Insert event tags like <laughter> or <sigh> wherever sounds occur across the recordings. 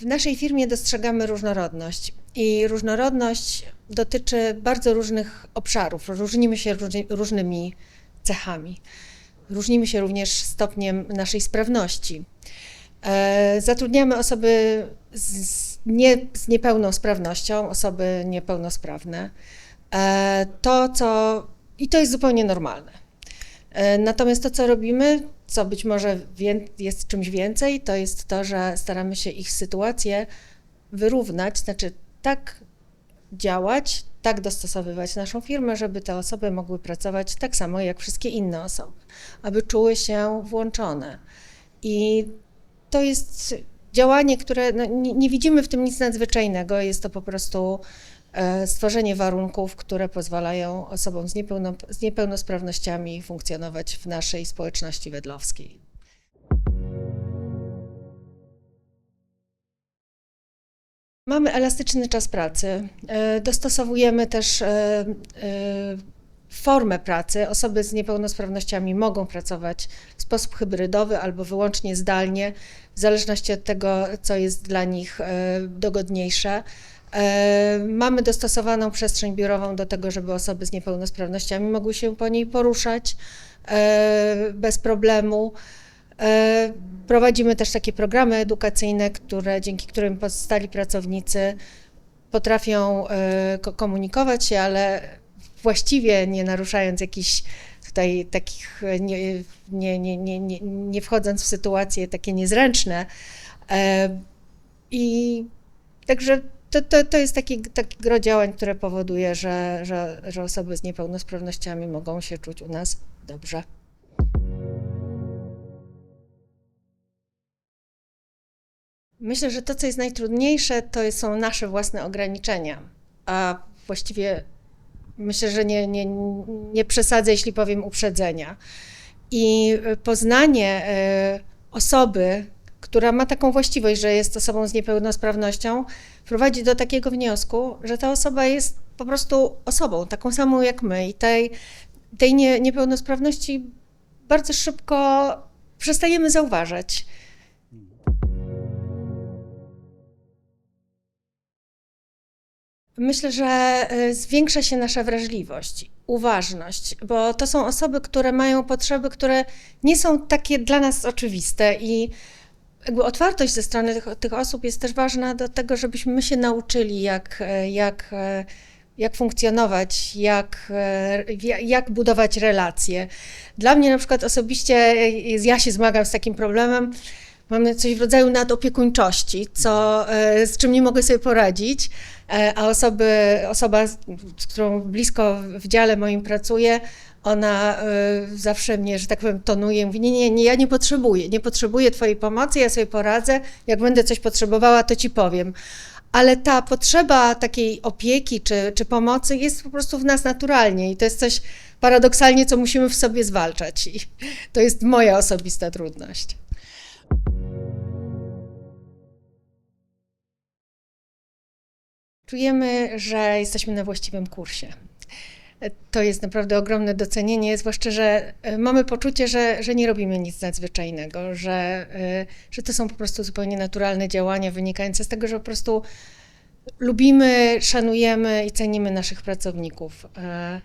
W naszej firmie dostrzegamy różnorodność i różnorodność dotyczy bardzo różnych obszarów. Różnimy się różnymi cechami. Różnimy się również stopniem naszej sprawności. E, Zatrudniamy osoby z, nie, z niepełnosprawnością, osoby niepełnosprawne. E, To, co. I to jest zupełnie normalne. E, Natomiast to, co robimy, co być może jest czymś więcej, to jest to, że staramy się ich sytuację wyrównać, znaczy tak działać, tak dostosowywać naszą firmę, żeby te osoby mogły pracować tak samo jak wszystkie inne osoby, aby czuły się włączone. I to jest działanie, które no, nie, nie widzimy w tym nic nadzwyczajnego, jest to po prostu stworzenie warunków, które pozwalają osobom z, niepełno, z niepełnosprawnościami funkcjonować w naszej społeczności wedlowskiej. Mamy elastyczny czas pracy. E, Dostosowujemy też e, e, formę pracy. Osoby z niepełnosprawnościami mogą pracować w sposób hybrydowy albo wyłącznie zdalnie, w zależności od tego, co jest dla nich e, dogodniejsze. E, Mamy dostosowaną przestrzeń biurową do tego, żeby osoby z niepełnosprawnościami mogły się po niej poruszać e, bez problemu. E, Prowadzimy też takie programy edukacyjne, które, dzięki którym pozostali pracownicy potrafią ko- komunikować się, ale właściwie nie naruszając jakichś tutaj takich, nie, nie, nie, nie, nie, wchodząc w sytuacje takie niezręczne. I także to, to, to jest taki, taki gro działań, które powoduje, że, że, że osoby z niepełnosprawnościami mogą się czuć u nas dobrze. Myślę, że to, co jest najtrudniejsze, to są nasze własne ograniczenia. A właściwie myślę, że nie, nie, nie przesadzę, jeśli powiem uprzedzenia. I y, poznanie y, osoby, która ma taką właściwość, że jest osobą z niepełnosprawnością, prowadzi do takiego wniosku, że ta osoba jest po prostu osobą, taką samą jak my. I tej, tej nie, niepełnosprawności bardzo szybko przestajemy zauważać. Myślę, że y, zwiększa się nasza wrażliwość, uważność, bo to są osoby, które mają potrzeby, które nie są takie dla nas oczywiste i jakby otwartość ze strony tych, tych osób jest też ważna do tego, żebyśmy my się nauczyli, jak, jak, jak funkcjonować, jak, ja- jak budować relacje. Dla mnie na przykład osobiście, ja się zmagam z takim problemem, Mamy coś w rodzaju nadopiekuńczości, co, z czym nie mogę sobie poradzić, e, a osoby, osoba, z którą blisko w dziale moim pracuję, ona e, zawsze mnie, że tak powiem, tonuje, mówi, nie, nie, nie, ja nie potrzebuję, nie potrzebuję twojej pomocy, ja sobie poradzę, jak będę coś potrzebowała, to ci powiem. Ale ta potrzeba takiej opieki czy, czy pomocy jest po prostu w nas naturalnie i to jest coś paradoksalnie, co musimy w sobie zwalczać i <laughs> to jest moja osobista trudność. Czujemy, że jesteśmy na właściwym kursie. To jest naprawdę ogromne docenienie, zwłaszcza, że e, mamy poczucie, że, że nie robimy nic nadzwyczajnego, że, e, że to są po prostu zupełnie naturalne działania wynikające z tego, że po prostu lubimy, szanujemy i cenimy naszych pracowników. E,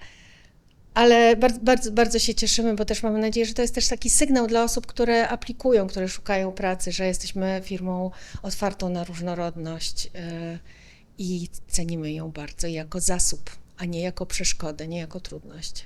Ale bardzo, bardzo, bardzo się cieszymy, bo też mamy nadzieję, że to jest też taki sygnał dla osób, które aplikują, które szukają pracy, że jesteśmy firmą otwartą na różnorodność i cenimy ją bardzo jako zasób, a nie jako przeszkodę, nie jako trudność.